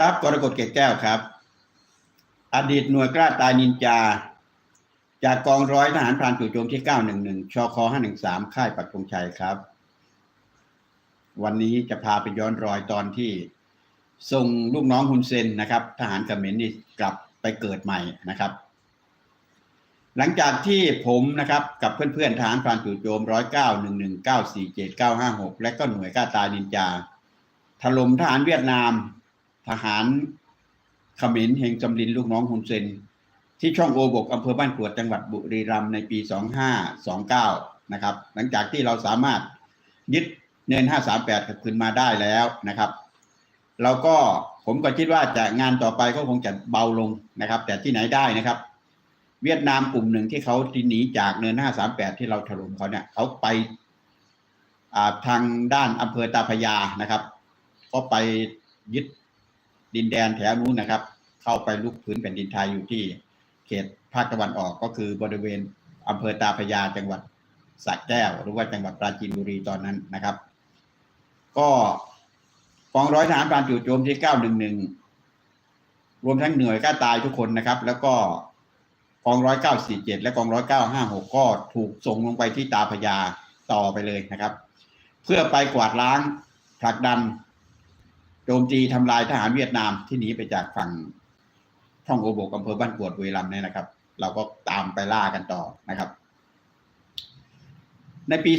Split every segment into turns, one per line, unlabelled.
ครับกรกฎเกตแก้วครับ อดีตหน่วยกล้าตายนินจา จากกองร้อยทหารพรานจู่โจมที่ 911ชค513 ค่ายปักธงชัยครับ วันนี้จะพาไปย้อนรอยตอนที่ส่งลูกน้องฮุนเซนนะครับ ทหารเขมรนี่กลับไปเกิดใหม่นะครับ หลังจากที่ผมนะครับ กับเพื่อนๆทหารพรานจู่โจม 109 11 947 956 และก็หน่วยกล้าตายนินจาถล่มทหารเวียดนาม ทหารขมรเฮงจำลินลูกน้องฮุนเซน ที่ช่องโอบกอำเภอบ้านกรวดจังหวัดบุรีรัมย์ในปี 2529 นะครับ หลังจากที่เราสามารถยึดเนิน 538กลับคืนมาได้แล้วนะครับเราก็ผมก็คิดว่าจะงานต่อไปก็คงจะเบาลงนะครับ แต่ที่ไหนได้นะครับ เวียดนามกลุ่มหนึ่งที่เขาที่หนีจากเนิน 538 ที่เราถล่มเขาเนี่ยเขาไปาทางด้านอำเภอตาพยานะครับ ก็ไปยึด ดินแดนแถวนู้นนะครับ เข้าไปลุกพื้นแผ่นดินไทยอยู่ที่เขตภาคตะวันออกก็คือบริเวณอำเภอตาพยาจังหวัดสระแก้ว หรือว่าจังหวัดปราจีนบุรีตอนนั้นนะครับ ก็กองร้อยทหารพรานจู่โจมที่911รวมทั้งหน่วยก้าตายทุกคนนะครับ แล้วก็กองร้อยเก้าสี่เจ็ดและกองร้อยเก้าห้าหกก็ถูกส่งลงไปที่ตาพยาต่อไปเลยนะครับ เพื่อไปกวาดล้างผลักดัน จมตีทำลายทหารเวียดนามที่หนีไปจากฝั่งช่องโอโบกอำเภอบ้านกวดบุรีรัมย์เนี่ยนะครับ เราก็ตามไปล่ากันต่อนะครับ ในปี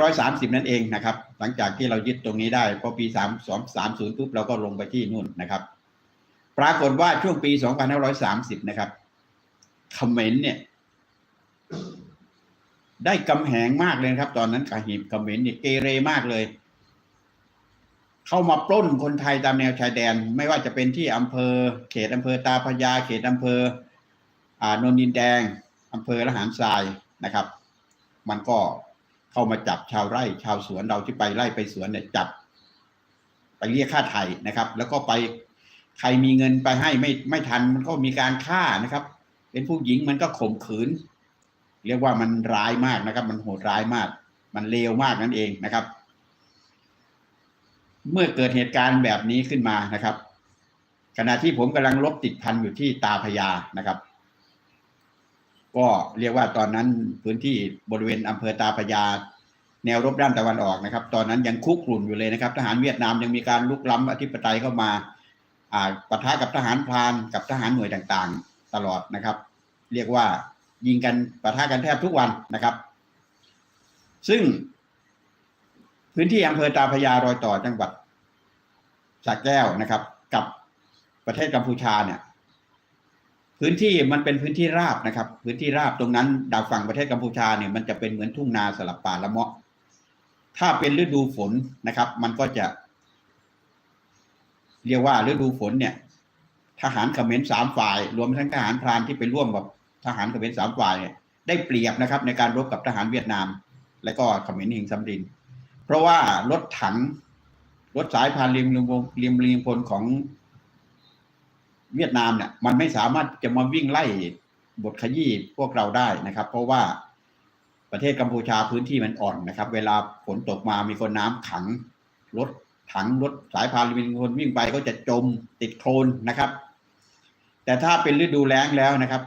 2530 นั่นเองนะครับ หลังจากที่เรายึดตรงนี้ได้พอปี 3230ปุ๊บเราก็ลงไปที่นู่นนะครับ ปรากฏว่าช่วงปี 2530 นะครับคอมเขมรเนี่ย ได้กำแหงมากเลยครับ ตอนนั้นกาหิบเขมรเนี่ยเกเรมากเลย เข้ามาปล้นคนไทยตามแนวชายแดน ไม่ว่าจะเป็นที่อำเภอ เขตอำเภอตาพยา เขตอำเภออ่านนดินแดงอำเภอละหารทรายนะครับ มันก็เข้ามาจับชาวไร่ชาวสวนเราที่ไปไร่ไปสวนเนี่ยจับ ไปเรียกค่าไถ่นะครับ แล้วก็ไปใครมีเงินไปให้ไม่ไม่ทันมันก็มีการฆ่านะครับ เป็นผู้หญิงมันก็ข่มขืน เรียกว่ามันร้ายมากนะครับ มันโหดร้ายมาก มันเลวมากนั่นเองนะครับ เมื่อเกิดเหตุการณ์แบบนี้ขึ้นมานะครับ ขณะที่ผมกำลังลบติดพันอยู่ที่ตาพยานะครับ ก็เรียกว่าตอนนั้นพื้นที่บริเวณอำเภอตาพยา แนวรบด้านตะวันออกนะครับ ตอนนั้นยังคุกรุ่นอยู่เลยนะครับ ทหารเวียดนามยังมีการลุกล้ำอธิปไตยเข้ามาอ่าปะทะกับทหารพรานกับทหารหน่วยต่างๆ ตลอดนะครับ เรียกว่ายิงกันปะทะกันแทบทุกวันนะครับ ซึ่ง พื้นที่อำเภอตาพยารอยต่อจังหวัดสระแก้วนะครับ กับประเทศกัมพูชาเนี่ย พื้นที่มันเป็นพื้นที่ราบนะครับ พื้นที่ราบตรงนั้นดาวฝั่งประเทศกัมพูชาเนี่ยมันจะเป็นเหมือนทุ่งนาสลับป่าละเมาะ ถ้าเป็นฤดูฝนนะครับ มันก็จะ เรียกว่าฤดูฝนเนี่ย ทหารเขมรสามฝ่าย รวมทั้งทหารพรานที่ไปร่วมกับทหารเขมรสามฝ่ายเนี่ยได้เปรียบนะครับ ในการรบกับทหารเวียดนาม และก็เขมรหิงซัมริน เพราะว่ารถถัง รถสายพานริมริมริมริมพลของเวียดนามเนี่ยมันไม่สามารถจะมาวิ่งไล่บทขยี้พวกเราได้นะครับ เพราะว่าประเทศกัมพูชาพื้นที่มันอ่อนนะครับ เวลาฝนตกมามีคนน้ำขัง รถถังรถสายพานริมพลวิ่งไปก็จะจมติดโคลนนะครับ แต่ถ้าเป็นฤดูแล้งแล้วนะครับ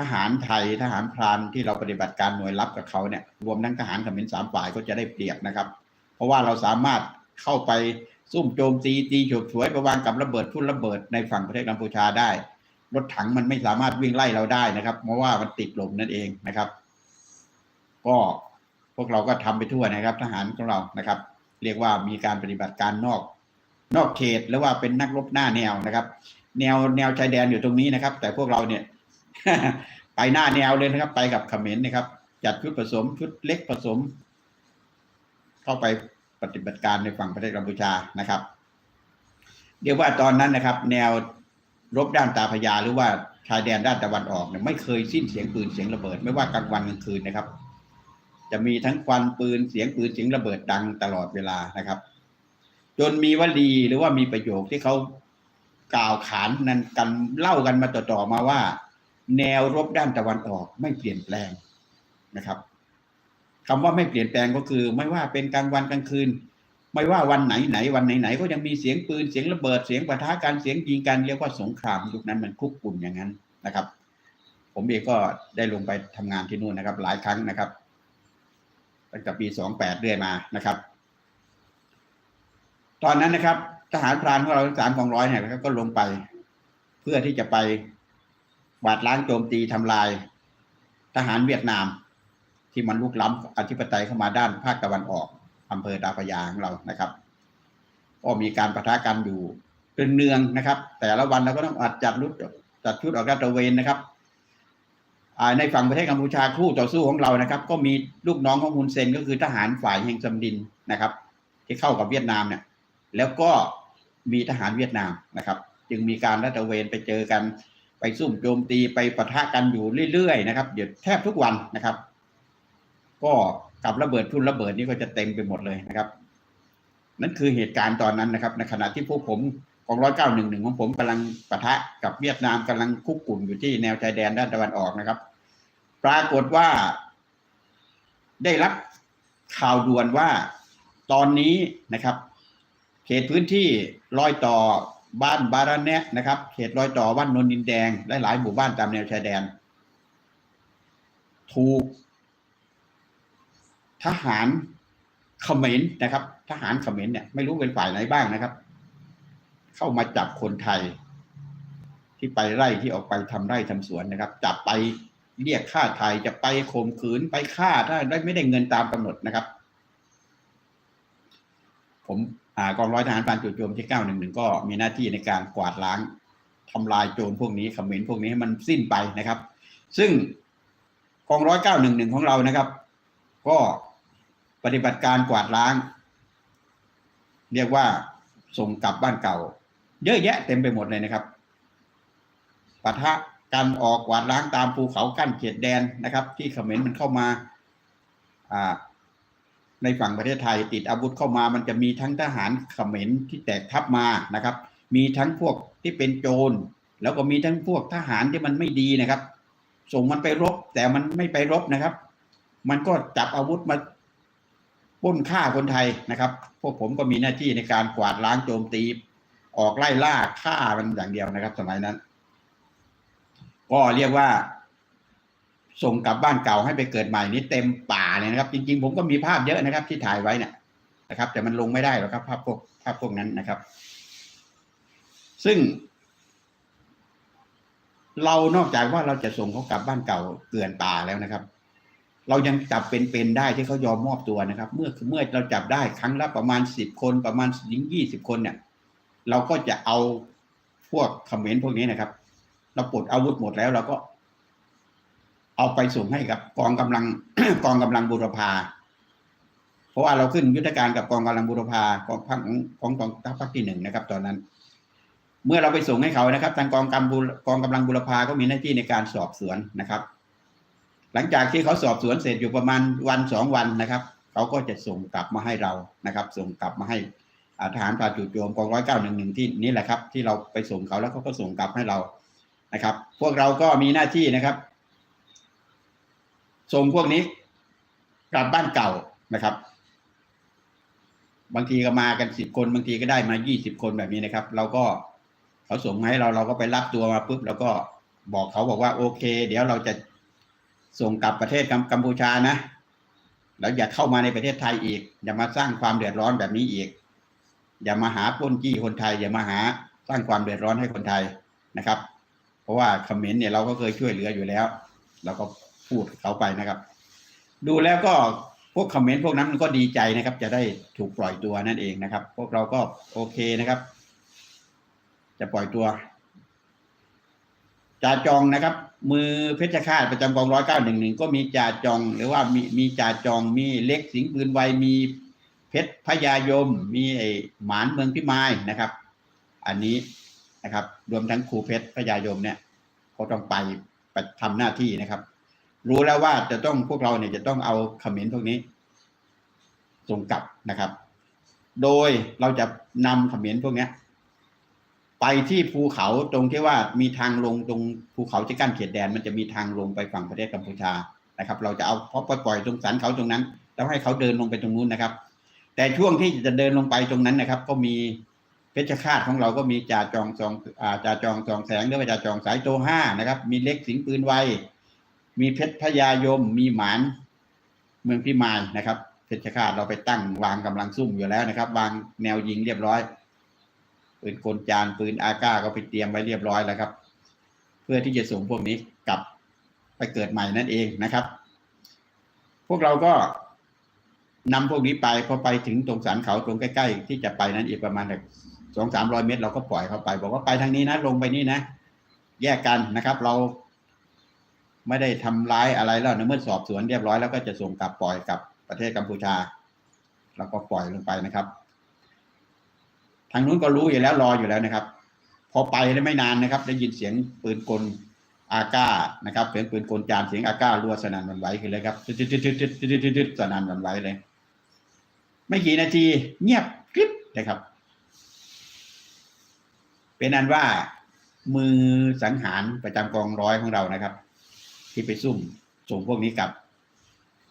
ทหารไทยทหารพรานที่เราปฏิบัติการหน่วยรับกับเขาเนี่ยรวมทั้งทหารขมรสามฝ่ายก็จะได้เปรียบนะครับ เพราะว่าเราสามารถเข้าไปซุ่มโจมตีตีฉกฉวยไปวางกับระเบิดทุ่นระเบิดในฝั่งประเทศกัมพูชาได้ รถถังมันไม่สามารถวิ่งไล่เราได้นะครับ เพราะว่ามันติดลมนั่นเองนะครับ ก็พวกเราก็ทำไปทั่วนะครับ ทหารของเรานะครับ เรียกว่ามีการปฏิบัติการนอก นอกเขตหรือว่าเป็นนักรบหน้าแนวนะครับ แนวแนวชายแดนอยู่ตรงนี้นะครับ แต่พวกเราเนี่ย ไปหน้าแนวเลยนะครับ ไปกับเขมรนะครับ จัดชุดผสมชุดเล็กผสม เข้าไปปฏิบัติการในฝั่งประเทศกัมพูชานะครับ เดี๋ยวว่าตอนนั้นนะครับ แนวรบด้านตาพยาหรือว่าชายแดนด้านตะวันออกเนี่ยไม่เคยสิ้นเสียงปืนเสียงระเบิด ไม่ว่ากลางวันกลางคืนนะครับ จะมีทั้งควันปืนเสียงปืนเสียงระเบิดดังตลอดเวลานะครับ จนมีวลีหรือว่ามีประโยคที่เขากล่าวขานนั้นกันเล่ากันมาต่อๆมาว่า แนวรบด้านตะวันออกไม่เปลี่ยนแปลงนะครับคำว่าไม่เปลี่ยนแปลงก็คือ ไม่ว่าเป็นกลางวันกลางคืน ไม่ว่าวันไหนไหนวันไหนไหนก็ยังมีเสียงปืนเสียงระเบิดเสียงปะทะกันเสียงยิงกันเรียกว่าสงครามยุคนั้นมันคุกกุ่นอย่างนั้นนะครับ ผมเองก็ได้ลงไปทำงานที่นู่นนะครับ หลายครั้งนะครับตั้งแต่ปีสองแปดเรื่อยมานะครับ ตอนนั้นนะครับ ทหารพรานของเราสามกองร้อยเนี่ยก็ลงไป เพื่อที่จะไป กวาดล้างโจมตีทำลาย ทหารเวียดนาม ที่มันลุกล้ำอธิปไตยเข้ามาด้านภาคตะวันออกอำเภอตาพยาของเรานะครับ ก็มีการประทะกันอยู่เป็นเนืองนะครับ แต่ละวันเราก็ต้องอัดจัดรุดจัดชุดออกลาดตระเวนนะครับในฝั่งประเทศกัมพูชาคู่ต่อสู้ของเรานะครับ ก็มีลูกน้องของฮุนเซนก็คือทหารฝ่ายแห่งซัมดินนะครับ ที่เข้ากับเวียดนามเนี่ยแล้วก็มีทหารเวียดนามนะครับ จึงมีการรัดตระเวนไปเจอกัน ไปซุ่มโจมตีไปปะทะกันอยู่เรื่อยๆนะครับเดี๋ยวแทบทุกวันนะครับ ก็กับระเบิดทุ่นระเบิดนี่ก็จะเต็มไปหมดเลยนะครับ นั่นคือเหตุการณ์ตอนนั้นนะครับ ในขณะที่พวกผมของร้อยเก้าหนึ่งหนึ่งของผมกำลังปะทะกับเวียดนามกำลังคุกกลุ่นอยู่ที่แนวชายแดนด้านตะวันออกนะครับ ปรากฏว่า ได้รับข่าวด่วนว่าตอนนี้นะครับ เขตพื้นที่รอยต่อ บ้านบาราแนะนะครับ เขตรอยต่อบ้านนนดินแดงและหลายหมู่บ้านตามแนวชายแดน ถูก ทหารเขมรนะครับ ทหารเขมรเนี่ยไม่รู้เป็นฝ่ายไหนบ้างนะครับ เข้ามาจับคนไทย ที่ไปไร่ที่ออกไปทำไร่ทำสวนนะครับ จับไปเรียกค่าไทยจะไปข่มขืนไปฆ่าถ้าได้ไม่ได้เงินตามกำหนดนะครับ ผม กองร้อยทหารพรานจู่โจมที่เก้าหนึ่งหนึ่งก็มีหน้าที่ในการกวาดล้างทำลายโจรพวกนี้เขมรพวกนี้ให้มันสิ้นไปนะครับ ซึ่งกองร้อยเก้าหนึ่งหนึ่งของเรานะครับ ก็ปฏิบัติการกวาดล้าง เรียกว่าส่งกลับบ้านเก่า เยอะแยะเต็มไปหมดเลยนะครับปะทะกันออกกวาดล้างตามภูเขากั้นเขตแดนนะครับ ที่เขมรมันเข้ามา อ่า ในฝั่งประเทศไทยติดอาวุธเข้ามา มันจะมีทั้งทหารเขมรที่แตกทัพมานะครับ มีทั้งพวกที่เป็นโจรแล้วก็มีทั้งพวกทหารที่มันไม่ดีนะครับ ส่งมันไปรบ แต่มันไม่ไปรบนะครับ มันก็จับอาวุธมาป้นฆ่าคนไทยนะครับ พวกผมก็มีหน้าที่ในการกวาดล้างโจมตี ออกไล่ล่าฆ่ามันอย่างเดียวนะครับ สมัยนั้น ก็เรียกว่า ส่งกลับบ้านเก่าให้ไปเกิดใหม่นี่เต็มป่าเลยนะครับ จริง ๆ ผมก็มีภาพเยอะนะครับ ที่ถ่ายไว้เนี่ยนะครับ แต่มันลงไม่ได้หรอกครับ ภาพพวกภาพพวกนั้นนะครับ ซึ่ง เรานอกจากว่าเราจะส่งเขากลับบ้านเก่าเกลื่อนป่าแล้วนะครับ เรายังจับเป็นๆได้ที่เขายอมมอบตัวนะครับ เมื่อเมื่อเราจับได้ครั้งละประมาณสิบคนประมาณถึงยี่สิบคนเนี่ย เราก็จะเอาพวกคอมเขมรพวกนี้นะครับ เราปลดอาวุธหมดแล้วเราก็ เอาไปส่งให้กับกองกำลังกองกำลังบุรพาเพราะว่าเราขึ้นยุทธการกับกองกำลังบุรพากองพังของกองทัพภาคที่หนึ่งนะครับ ตอนนั้น เมื่อเราไปส่งให้เขานะครับ ทางกองกำบุกองกำลังบุรพาก็มีหน้าที่ในการสอบสวนนะครับ หลังจากที่เขาสอบสวนเสร็จอยู่ประมาณวันสองวันนะครับเขาก็จะส่งกลับมาให้เรานะครับ ส่งกลับมาให้ทหารพราจู่โจมกองร้อยเก้าหนึ่งหนึ่งที่นี่แหละครับ ที่เราไปส่งเขาแล้วเขาก็ส่งกลับให้เรานะครับ พวกเราก็มีหน้าที่นะครับ ส่งพวกนี้กลับบ้านเก่านะครับ บางทีก็มากันสิบคนบางทีก็ได้มายี่สิบคนแบบนี้นะครับ เราก็เขาส่งมาให้เราเราก็ไปรับตัวมาปุ๊บแล้วก็บอกเขาบอกว่าโอเค เดี๋ยวเราจะส่งกลับประเทศกัมพูชานะแล้วอย่าเข้ามาในประเทศไทยอีก อย่ามาสร้างความเดือดร้อนแบบนี้อีก อย่ามาหาปล้นจี้คนไทย อย่ามาหาสร้างความเดือดร้อนให้คนไทยนะครับ เพราะว่าคอมเมนต์เนี่ยเราก็เคยช่วยเหลืออยู่แล้ว เราก็ พูดเขาไปนะครับ ดูแล้วก็พวกคอมเมนต์พวกนั้นมันก็ดีใจนะครับ จะได้ถูกปล่อยตัวนั่นเองนะครับ พวกเราก็โอเคนะครับ จะปล่อยตัวจ่าจองนะครับ มือเพชรฆาตประจำกองร้อยเก้าหนึ่งหนึ่งก็มีจ่าจอง หรือว่ามีมีจ่าจองมีเล็กสิงห์ปืนไวมีเพชรพญายม มีไอหมานเมืองพิมายนะครับ อันนี้นะครับ รวมทั้งครูเพชรพญายมเนี่ยเขาต้องไปไปทำหน้าที่นะครับ รู้แล้วว่าจะต้องพวกเราเนี่ยจะต้องเอาเขมรพวกนี้ ส่งกลับนะครับ โดยเราจะนำเขมรพวกนี้ไปที่ภูเขาตรงที่ว่ามีทางลงตรงภูเขาที่กั้นเขตแดน มันจะมีทางลงไปฝั่งประเทศกัมพูชานะครับ เราจะเอาเพราะปล่อยตรงสันเขาตรงนั้นแล้วให้เขาเดินลงไปตรงนู้นนะครับ แต่ช่วงที่จะเดินลงไปตรงนั้นนะครับ ก็มีเพชฌฆาตของเราก็มีจ่าจองสองอาจ่าจองสองแสงหรือว่าจ่าจองสายโตห้านะครับ มีเล็กสิงปืนไว มีเพชรพญายม มีหมาน เมืองพิมายนะครับ เพชฌฆาตเราไปตั้งวางกำลังซุ่มอยู่แล้วนะครับ วางแนวยิงเรียบร้อยปืนกลจานปืนอาก้าก็ไปเตรียมไว้เรียบร้อยแล้วครับ เพื่อที่จะส่งพวกนี้กลับไปเกิดใหม่นั่นเองนะครับ พวกเราก็นำพวกนี้ไปพอไปถึงตรงสันเขาตรงใกล้ๆที่จะไปนั้นอีกประมาณสองสามร้อยเมตร เราก็ปล่อยเขาไป บอกว่าไปทางนี้นะลงไปนี่นะ แยกกันนะครับ เรา ไม่ได้ทำร้ายอะไรแล้วในเมื่อสอบสวนเรียบร้อยแล้วก็จะส่งกลับปล่อยกับประเทศกัมพูชา แล้วก็ปล่อยลงไปนะครับ ทางนู้นก็รู้อยู่แล้วรออยู่แล้วนะครับ พอไปได้ไม่นานนะครับ ได้ยินเสียงปืนกลอาก้านะครับเสียงปืนกลจานเสียงอาก้ารัวสนั่นวันไหวขึ้นเลยครับตึ๊ดตึ๊ดตึ๊ดตึ๊ดตึ๊ดตึ๊สนั่นวันไหวเลย ไม่กี่นาทีเงียบกริบนะครับ เป็นอันว่ามือสังหารประจำกองร้อยของเรานะครับ ที่ไปซุ่มส่งพวกนี้กลับ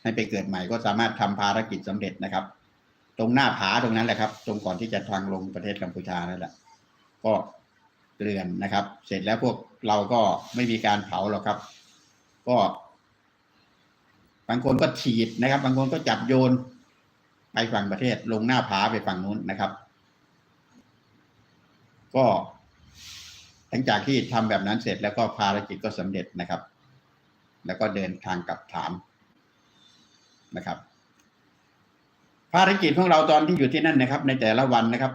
ให้ไปเกิดใหม่ก็สามารถทำภารกิจสำเร็จนะครับ ตรงหน้าผาตรงนั้นแหละครับ ตรงก่อนที่จะทางลงประเทศกัมพูชานั่นแหละก็เกลื่อนนะครับ เสร็จแล้วพวกเราก็ไม่มีการเผาหรอกครับ ก็ บางคนก็ฉีดนะครับ บางคนก็จับโยน ไปฝั่งประเทศ ลงหน้าผาไปฝั่งนู้นนะครับ ก็หลังจากที่ทำแบบนั้นเสร็จแล้วก็ภารกิจก็สำเร็จนะครับ แล้วก็เดินทางกลับฐานนะครับ ภารกิจของเราตอนที่อยู่ที่นั่นนะครับ ในแต่ละวันนะครับ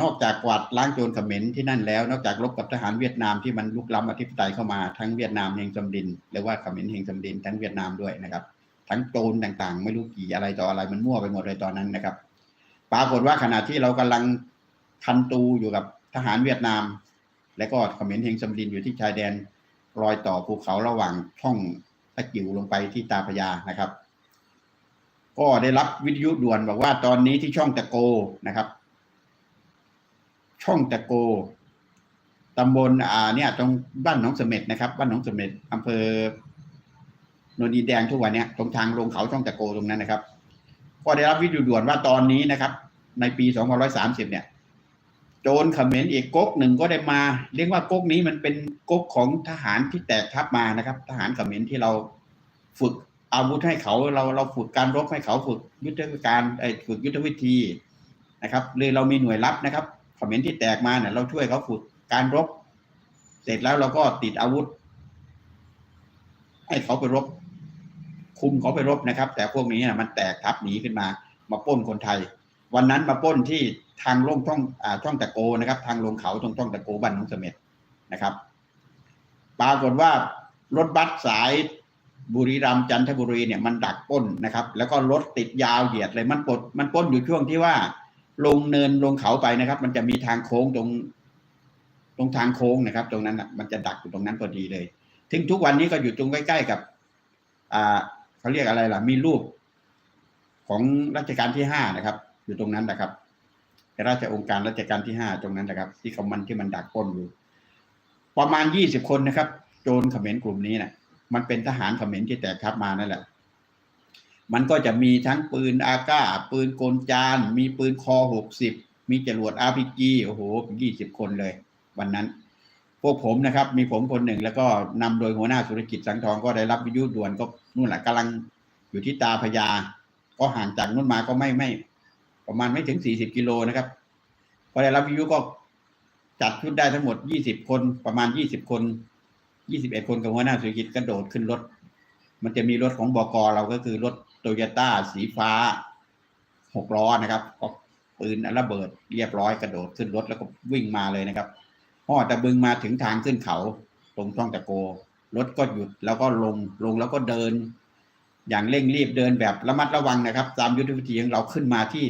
นอกจากกวาดล้างโจรเขมรที่นั่นแล้ว นอกจากรบกับทหารเวียดนามที่มันลุกล้ำอธิปไตยเข้ามาทั้งเวียดนามเฮงสำดินหรือว่าเขมรเฮงสำดินทั้งเวียดนามด้วยนะครับ ทั้งโจรต่างๆ ไม่รู้กี่อะไรต่ออะไรมันมั่วไปหมดเลยตอนนั้นนะครับ ปรากฏว่าขณะที่เรากำลังทันตูอยู่กับทหารเวียดนาม และก็เขมรเฮงสำดินอยู่ที่ชายแดน รอยต่อภูเขาระหว่างช่องตะกิวลงไปที่ตาพระยานะครับ ก็ได้รับวิทยุด่วนบอกว่าตอนนี้ที่ช่องตะโกนะครับ ช่องตะโกตำบลอ่าเนี่ยตรงบ้านหนองเสม็ดนะครับ บ้านหนองเสม็ดอำเภอนนดีแดงทุกวันเนี้ยตรงทางลงเขาช่องตะโกตรงนั้นนะครับ ก็ได้รับวิทยุด่วนว่าตอนนี้นะครับ ในปี 2530 เนี่ย โจรเขมรอีกก๊กหนึ่งก็ได้มา เรียกว่าก๊กนี้มันเป็นก๊กของทหารที่แตกทัพมานะครับ ทหารเขมรที่เราฝึกอาวุธให้เขาเราเราฝึกการรบให้เขาฝึกยุทธการไอ้ฝึกยุทธวิธีนะครับเลยเรามีหน่วยลับนะครับเขมรที่แตกมาเนี่ยเราช่วยเขาฝึกการรบ เสร็จแล้วเราก็ติดอาวุธ ให้เขาไปรบ คุมเขาไปรบนะครับ แต่พวกนี้นะมันแตกทัพหนีขึ้นมา มาป้นคนไทย วันนั้นมาป้นที่ทางลงช่องอ่าช่องตะโกนะครับ ทางลงเขาตรงช่องตะโกบ้านน้องเสม็ดนะครับ ปรากฏว่ารถบัสสายบุรีรัมย์จันทบุรีเนี่ยมันดักป้นนะครับ แล้วก็รถติดยาวเหยียดเลยมันปดมันป้นอยู่ช่วงที่ว่า ลงเนินลงเขาไปนะครับ มันจะมีทางโค้งตรง ตรงทางโค้งนะครับ ตรงนั้นมันจะดักอยู่ตรงนั้นพอดีเลย ถึงทุกวันนี้ก็อยู่ตรงใกล้ๆกับ อ่าเขาเรียกอะไรล่ะ มีรูปของรัชกาลที่ห้านะครับ อยู่ตรงนั้นนะครับราชองค์การรัชกาลที่ห้าตรงนั้นนะครับ ที่เขามันที่มันดักป้นอยู่ ประมาณยี่สิบคนนะครับ โจรเขมรกลุ่มนี้นะมันเป็นทหารเขมรที่แตกทัพมานั่นแหละ มันก็จะมีทั้งปืนอาก้า ปืนโกนจาน มีปืนคอหกสิบมีจรวดอาร์พีจีโอ้โหยี่สิบคนเลย วันนั้น พวกผมนะครับ มีผมคนหนึ่งแล้วก็นำโดยหัวหน้าธุรกิจสังทองก็ได้รับวิทยุด่วนก็นู่นแหละกำลังอยู่ที่ตาพญาก็ห่างจากนู่นมาก็ไม่ไม่ ประมาณไม่ถึงสี่สิบกิโลนะครับ พอได้รับวิทยุก็จัดชุดได้ทั้งหมดยี่สิบคนประมาณยี่สิบคนยี่สิบเอ็ดคนกับหัวหน้าธุรกิจกระโดดขึ้นรถ มันจะมีรถของบกเราก็คือรถโตโยต้าสีฟ้าหกล้อนะครับก็ปืนระเบิดเรียบร้อยกระโดดขึ้นรถแล้วก็วิ่งมาเลยนะครับห่อตะบึงมาถึงทางขึ้นเขา ตรงช่องตะโก รถก็หยุดแล้วก็ลงลงแล้วก็เดิน อย่างเร่งรีบเดินแบบระมัดระวังนะครับ ตามยุทธวิธีของเราขึ้นมาที่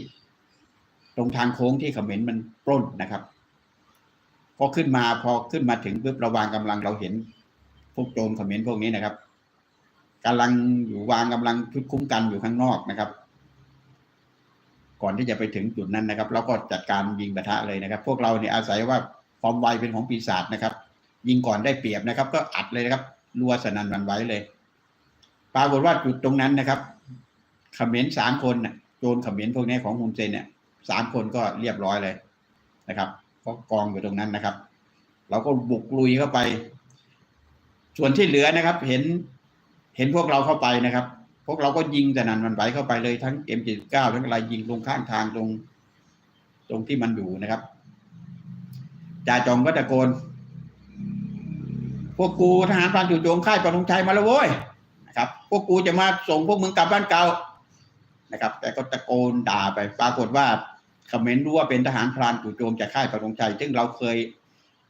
รงทางโค้งที่เขมรมันปล้นนะครับพอขึ้นมาพอขึ้นมาถึงปุ๊บระวางกำลังเราเห็น พวกโจรเขมรพวกนี้นะครับกำลังอยู่วางกำลังชุดคุ้มกันอยู่ข้างนอกนะครับ ก่อนที่จะไปถึงจุดนั้นนะครับเราก็จัดการยิงปะทะเลยนะครับ พวกเราเนี่ยอาศัยว่าความไวเป็นของปีศาจนะครับ ยิงก่อนได้เปรียบนะครับ ก็อัดเลยนะครับรัวสนั่นวันไหวเลย ปรากฏว่าจุดตรงนั้นนะครับเขมรสามคนน่ะโจรเขมรพวกนี้ของฮุนเซนเนี่ย สามคนก็เรียบร้อยเลยนะครับก็กองอยู่ตรงนั้นนะครับ เราก็บุกลุยเข้าไป ส่วนที่เหลือนะครับ เห็นเห็นพวกเราเข้าไปนะครับ พวกเราก็ยิงแต่นันมันไหวเข้าไปเลยทั้ง M79 ทั้งอะไรยิงลงข้างทางตรง ตรงที่มันอยู่นะครับจ่าจองก็ตะโกน พวกกูทหารพรานจู่โจมค่ายปฐมชัยมาแล้วเว้ยนะครับ พวกกูจะมาส่งพวกมึงกลับบ้านเก่านะครับ แต่ก็ตะโกนด่าไป ปรากฏว่า คอมเมนต์รู้ว่าเป็นทหารพรานจู่โจมจากค่ายปฐมชัย ซึ่งเราเคย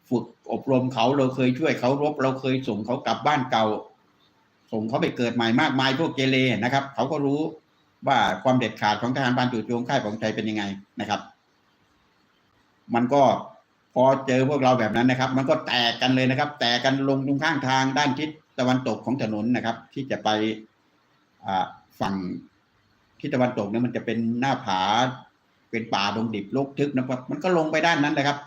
ฝึกอบรมเขาเราเคยช่วยเขารบ เราเคยส่งเขากลับบ้านเก่า ส่งเขาไปเกิดใหม่มากมายพวกเกเรนะครับ เขาก็รู้ว่าความเด็ดขาดของทหารพรานจู่โจมค่ายปฐมชัยเป็นยังไงนะครับ มันก็พอเจอพวกเราแบบนั้นนะครับ มันก็แตกกันเลยนะครับ แตกกันลงตรงข้างทางด้านทิศตะวันตกของถนนนะครับ ที่จะไปฝั่งทิศตะวันตกเนี่ยมันจะเป็นหน้าผา เป็นป่าดงดิบรกทึกนะครับ มันก็ลงไปด้านนั้นนะครับ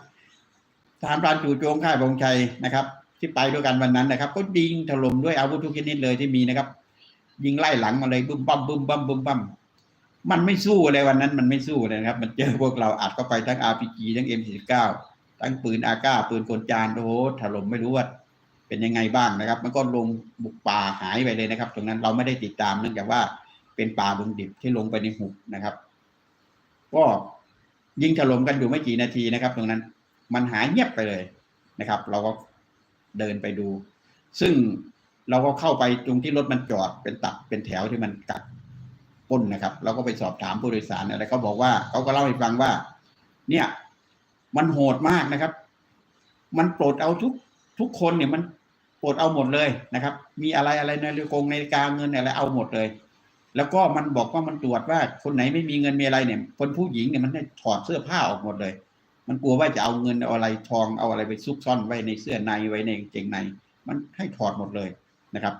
ทหารพรานจู่โจมค่ายบงชัยนะครับ ที่ไปด้วยกันวันนั้นนะครับ ก็ยิงถล่มด้วยอาวุธทุกชนิดเลยที่มีนะครับ ยิงไล่หลังมาเลยบึ้มบั้มบึ้มบั้มบึ้มบั้มมันไม่สู้เลยวันนั้น มันไม่สู้เลยนะครับ มันเจอพวกเราอัดเข้าไปทั้ง RPG ทั้ง M49 ทั้งปืนอาก้าปืนกลจานโอ้โหถล่มไม่รู้ว่าเป็นยังไงบ้างนะครับ มันก็ลงบุกป่าหายไปเลยนะครับ ตรงนั้นเราไม่ได้ติดตามเนื่องจากว่าเป็นป่าดงดิบที่ลงไปในหุบนะครับ ก็ยิงถล่มกันอยู่ไม่กี่นาทีนะครับ ตรงนั้น มันหายเงียบไปเลยนะครับ เราก็เดินไปดู ซึ่งเราก็เข้าไปตรงที่รถมันจอดเป็นตับเป็นแถวที่มันกักป้นนะครับ เราก็ไปสอบถามผู้โดยสารอะไรเขาบอกว่าเขาก็เล่าให้ฟังว่า เนี่ย มันโหดมากนะครับ มันปลดเอาทุกทุกคนเนี่ยมันปลดเอาหมดเลยนะครับ มีอะไรอะไรในเรือกงในกาเงินอะไรเอาหมดเลย แล้วก็มันบอกว่ามันตรวจว่าคนไหนไม่มีเงินมีอะไรเนี่ย คนผู้หญิงเนี่ยมันได้ถอดเสื้อผ้าออกหมดเลย มันกลัวว่าจะเอาเงินเอาอะไรทองเอาอะไรไปซุกซ่อนไว้ในเสื้อในไว้ในกางเกงใน มันให้ถอดหมดเลยนะครับ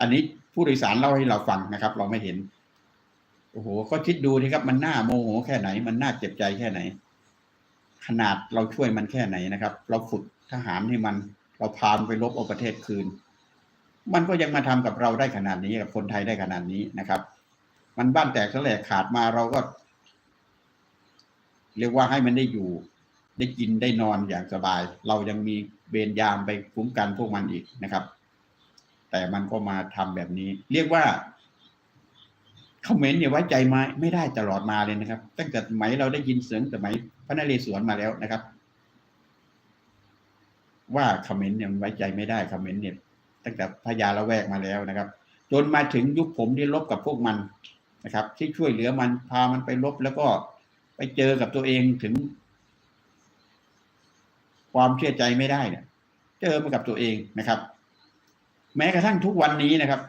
อันนี้ผู้โดยสารเล่าให้เราฟังนะครับ เราไม่เห็นโอ้โหก็คิดดูทีครับ มันน่าโมโหแค่ไหน มันน่าเจ็บใจแค่ไหน ขนาดเราช่วยมันแค่ไหนนะครับ เราฝึกทหารให้มัน เราพามไปรบเอาประเทศคืน มันก็ยังมาทำกับเราได้ขนาดนี้กับคนไทยได้ขนาดนี้นะครับ มันบ้านแตกแสลกขาดมาเราก็ เรียกว่าให้มันได้อยู่ ได้กินได้นอนอย่างสบาย เรายังมีเบนยามไปคุ้มกันพวกมันอีกนะครับ แต่มันก็มาทำแบบนี้ เรียกว่าคอมเมนต์เนี่ยไว้ใจมาไม่ได้ตลอดมาเลยนะครับ ตั้งแต่สมัยเราได้ยินเสียงสมัยพระนเรศวรมาแล้วนะครับ ว่าคอมเมนต์เนี่ยไว้ใจไม่ได้คอมเมนต์เนี่ย ตั้งแต่พญาละแวกมาแล้วนะครับ จนมาถึงยุคผมที่ลบกับพวกมันนะครับ ที่ช่วยเหลือมันพามันไปลบแล้วก็ไปเจอกับตัวเองถึง ความเชื่อใจไม่ได้เนี่ยเจอมากับตัวเองนะครับ แม้กระทั่งทุกวันนี้นะครับ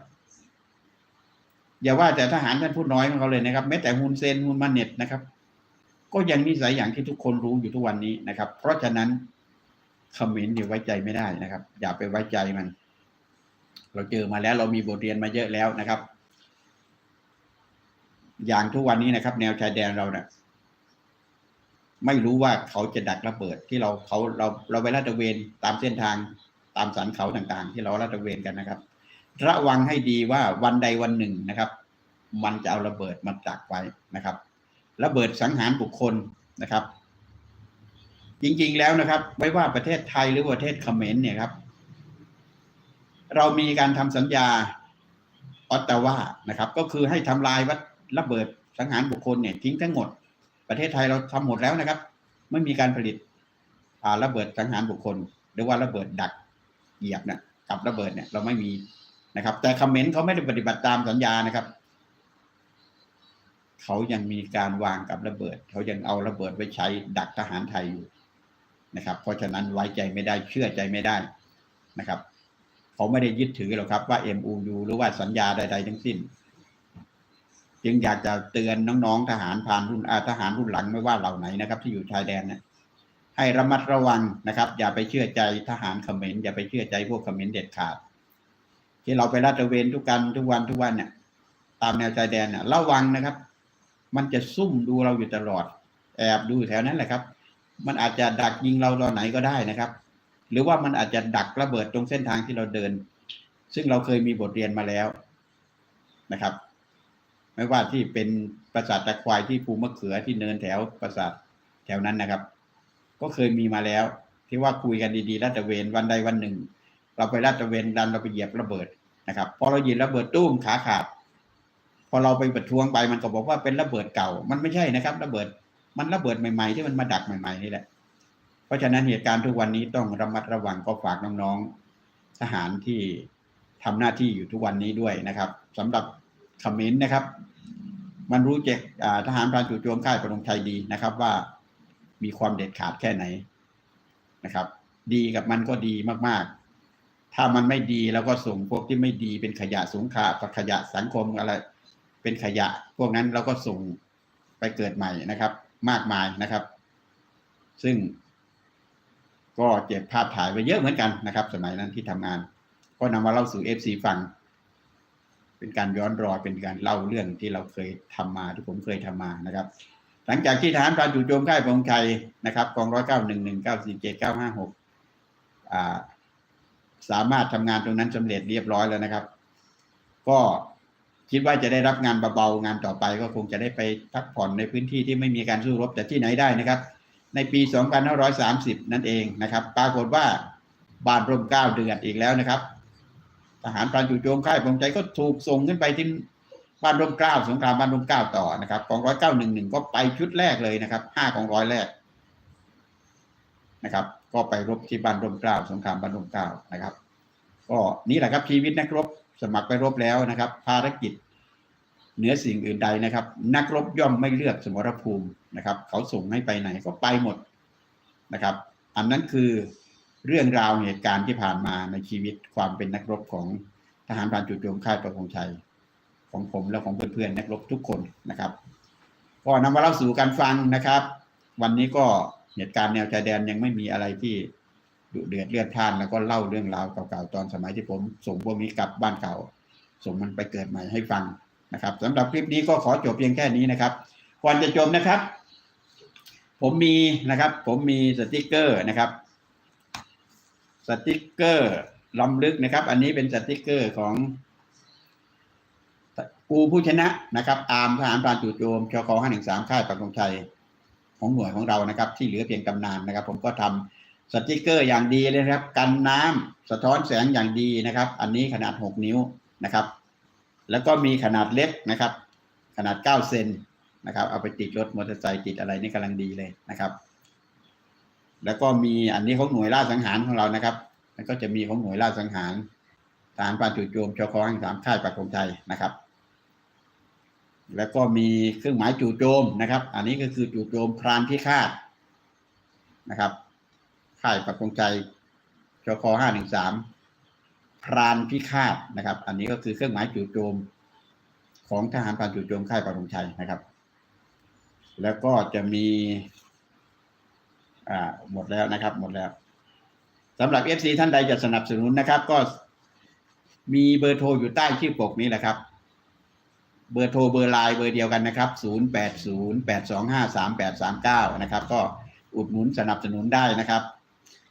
อย่าว่าแต่ทหารท่านผู้น้อยของเขาเลยนะครับแม้แต่ฮุนเซนฮุนมาเน็ตนะครับ ก็ยังนิสัยอย่างที่ทุกคนรู้อยู่ทุกวันนี้นะครับ เพราะฉะนั้นคอมเมนต์เนี่ยไว้ใจไม่ได้นะครับ อย่าไปไว้ใจมัน เราเจอมาแล้วเรามีบทเรียนมาเยอะแล้วนะครับ อย่างทุกวันนี้นะครับ แนวชายแดนเราเนี่ยไม่รู้ว่าเขาจะดักระเบิดที่เราเขาเราเราไปลาดตระเวนตามเส้นทางตามสันเขาต่างๆ ที่เราลาดตระเวนกันนะครับ ระวังให้ดีว่าวันใดวันหนึ่งนะครับ มันจะเอาระเบิดมาดักไว้นะครับ ระเบิดสังหารบุคคลนะครับ จริงๆแล้วนะครับ ไม่ว่าประเทศไทยหรือประเทศเขมรเนี่ยครับ เรามีการทำสัญญาออตตาวานะครับ ก็คือให้ทำลายวัดระเบิดสังหารบุคคลเนี่ยทิ้งทั้งหมด ประเทศไทยเราทำหมดแล้วนะครับ ไม่มีการผลิตอาระเบิดสังหารบุคคล หรือว่าระเบิดดักเหยียบเนี่ยกับระเบิดเนี่ยเราไม่มีนะครับ แต่คอมเมนต์เขาไม่ได้ปฏิบัติตามสัญญานะครับเขายังมีการวางกับระเบิด เขายังเอาระเบิดไว้ใช้ดักทหารไทยอยู่นะครับ เพราะฉะนั้นไว้ใจไม่ได้เชื่อใจไม่ได้นะครับ เขาไม่ได้ยึดถือหรอกครับว่า MOU หรือว่าสัญญาใด ๆ ทั้งสิ้น จึงอยากจะเตือนน้องๆทหารผ่านรุ่นอาทหารรุ่นหลังไม่ว่าเหล่าไหนนะครับ ที่อยู่ชายแดนนะให้ระมัดระวังนะครับ อย่าไปเชื่อใจทหารเขมรอย่าไปเชื่อใจพวกเขมรเด็ดขาด ที่เราไปลาดตระเวนทุกกันทุกวันทุกวันเนี่ย ตามแนวชายแดนเนี่ยระวังนะครับ มันจะซุ่มดูเราอยู่ตลอด แอบดูแถวนั้นแหละครับ มันอาจจะดักยิงเราตอนไหนก็ได้นะครับ หรือว่ามันอาจจะดักระเบิดตรงเส้นทางที่เราเดิน ซึ่งเราเคยมีบทเรียนมาแล้วนะครับ ไม่ว่าที่เป็นปราสาทตะควายที่ภูมะเขือที่เนินแถวปราสาทแถวนั้นนะครับ ก็เคยมีมาแล้ว ที่ว่าคุยกันดีๆลาดตะเวนวันใดวันหนึ่ง เราไปลาดตะเวนดันเราไปเหยียบระเบิดนะครับพอเราเหยียบระเบิดตุ้มขาขาด พอเราไปประท้วงไปมันก็บอกว่าเป็นระเบิดเก่า มันไม่ใช่นะครับ ระเบิดมันระเบิดใหม่ๆที่มันมาดักใหม่ๆนี่แหละ เพราะฉะนั้นเหตุการณ์ทุกวันนี้ต้องระมัดระวังก็ฝากน้องๆทหารที่ทำหน้าที่อยู่ทุกวันนี้ด้วยนะครับสำหรับเขมิ้นต์นะครับ มันรู้เจกทหารพรานจู่โจมค่ายประงชัยดีนะครับ ว่ามีความเด็ดขาดแค่ไหนนะครับ ดีกับมันก็ดีมากๆ ถ้ามันไม่ดีเราก็ส่งพวกที่ไม่ดีเป็นขยะสงคราขยะสังคมอะไร เป็นขยะ พวกนั้นเราก็ส่งไปเกิดใหม่นะครับ มากมายนะครับ ซึ่ง ก็เก็บภาพถ่ายไว้เยอะเหมือนกันนะครับ สมัยนั้นที่ทำงาน ก็นำมาเล่าสู่เอฟซีฟัง เป็นการย้อนรอยเป็นการเล่าเรื่องที่เราเคยทำมาที่ผมเคยทำมานะครับ หลังจากที่ทหารพรานจู่โจมค่ายพงชัยนะครับกองร้อยเก้าหนึ่งหนึ่งเก้าสี่เจ็ดเก้าห้าหกสามารถทำงานตรงนั้นสำเร็จเรียบร้อยแล้วนะครับ ก็คิดว่าจะได้รับงานเบาๆงานต่อไปก็คงจะได้ไปพักผ่อนในพื้นที่ที่ไม่มีการสู้รบแต่ที่ไหนได้นะครับ ในปี 2530 นั่นเองนะครับ ปรากฏว่าบานร่มเก้าเดือดอีกแล้วนะครับ ทหารพรานจู่โจมค่ายพงใจก็ถูกส่งขึ้นไปที่บ้านร่มเก้าสงครามบ้านร่มเก้าต่อนะครับกองร้อยเก้าหนึ่งหนึ่งก็ไปชุดแรกเลยนะครับห้ากองร้อยแรกนะครับ ก็ไปรบที่บ้านร่มเก้าสงครามบ้านร่มเก้านะครับ ก็นี่แหละครับชีวิตนักรบสมัครไปรบแล้วนะครับ ภารกิจ เหนือสิ่งอื่นใดนะครับ นักรบย่อมไม่เลือกสมรภูมินะครับ เขาส่งให้ไปไหนก็ไปหมดนะครับ อันนั้นคือเรื่องราวเหตุการณ์ที่ผ่านมาในชีวิตความเป็นนักรบของทหารพรานจู่โจมค่ายประพงชัย ของผมและของเพื่อนๆนักรบทุกคนนะครับ ก็นำมาเล่าสู่กันฟังนะครับ วันนี้ก็เหตุการณ์แนวชายแดนยังไม่มีอะไรที่ดุเดือดเลือดพล่านแล้วก็เล่าเรื่องราวเก่าๆตอนสมัยที่ผม ส่งพวกนี้กลับบ้านเก่า ส่งมันไปเกิดใหม่ให้ฟัง นะครับสำหรับคลิปนี้ก็ขอจบเพียงแค่นี้นะครับก่อนจะจบนะครับ ผมมีนะครับ ผมมีสติกเกอร์นะครับ สติกเกอร์ล้ำลึกนะครับ อันนี้เป็นสติกเกอร์ของกูผู้ชนะนะครับ อาร์มทหารพรานจู่โจมชคห้าหนึ่งสามค่ายปักธงชัยของหน่วยของเรานะครับ ที่เหลือเพียงตำนานนะครับ ผมก็ทำสติกเกอร์อย่างดีเลยนะครับ กันน้ำสะท้อนแสงอย่างดีนะครับ อันนี้ขนาดหกนิ้วนะครับ แล้วก็มีขนาดเล็กนะครับ ขนาดเก้าเซนนะครับเอาไปติดรถมอเตอร์ไซค์ติดอะไรนี่กำลังดีเลยนะครับ แล้วก็มีอันนี้ของหน่วยล่าสังหารของเรานะครับ แล้วก็จะมีของหน่วยล่าสังหารทหารปราจู่โจมชคห้าสามค่ายปักธงชัยนะครับ แล้วก็มีเครื่องหมายจู่โจมนะครับ อันนี้ก็คือจู่โจมพรานพิฆาตนะครับ ค่ายปักธงชัยชคห้าหนึ่งสาม พรานพิฆาตนะครับ อันนี้ก็คือเครื่องหมายจู่โจมของทหารพรานจู่โจมค่ายปักธงชัยนะครับ แล้วก็จะมี อ่าหมดแล้วนะครับ หมดแล้วสำหรับ FC ท่านใดจะสนับสนุนนะครับ ก็มีเบอร์โทรอยู่ใต้ชื่อปกนี้แหละครับเบอร์โทรเบอร์ไลน์เบอร์เดียวกันนะครับ 0808253839 นะครับ ก็อุดหนุนสนับสนุนได้นะครับ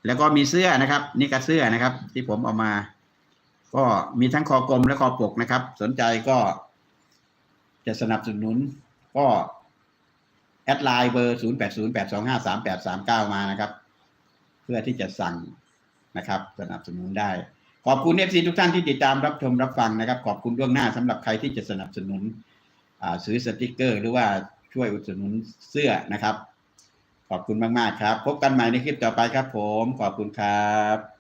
แล้วก็มีเสื้อนะครับ นี่ก็เสื้อนะครับ ที่ผมเอามา ก็มีทั้งคอกลมและคอปกนะครับ สนใจก็จะสนับสนุนก็แอดไลน์เบอร์ 0808253839 มานะครับ เพื่อที่จะสั่งนะครับ สนับสนุนได้ ขอบคุณเอฟซีทุกท่านที่ติดตามรับชมรับฟังนะครับ ขอบคุณล่วงหน้าสำหรับใครที่จะสนับสนุนซื้อสติกเกอร์ หรือว่าช่วยอุดหนุนเสื้อนะครับ ขอบคุณมาก ๆ ครับ พบกันใหม่ในคลิปต่อไปครับผม ขอบคุณครับ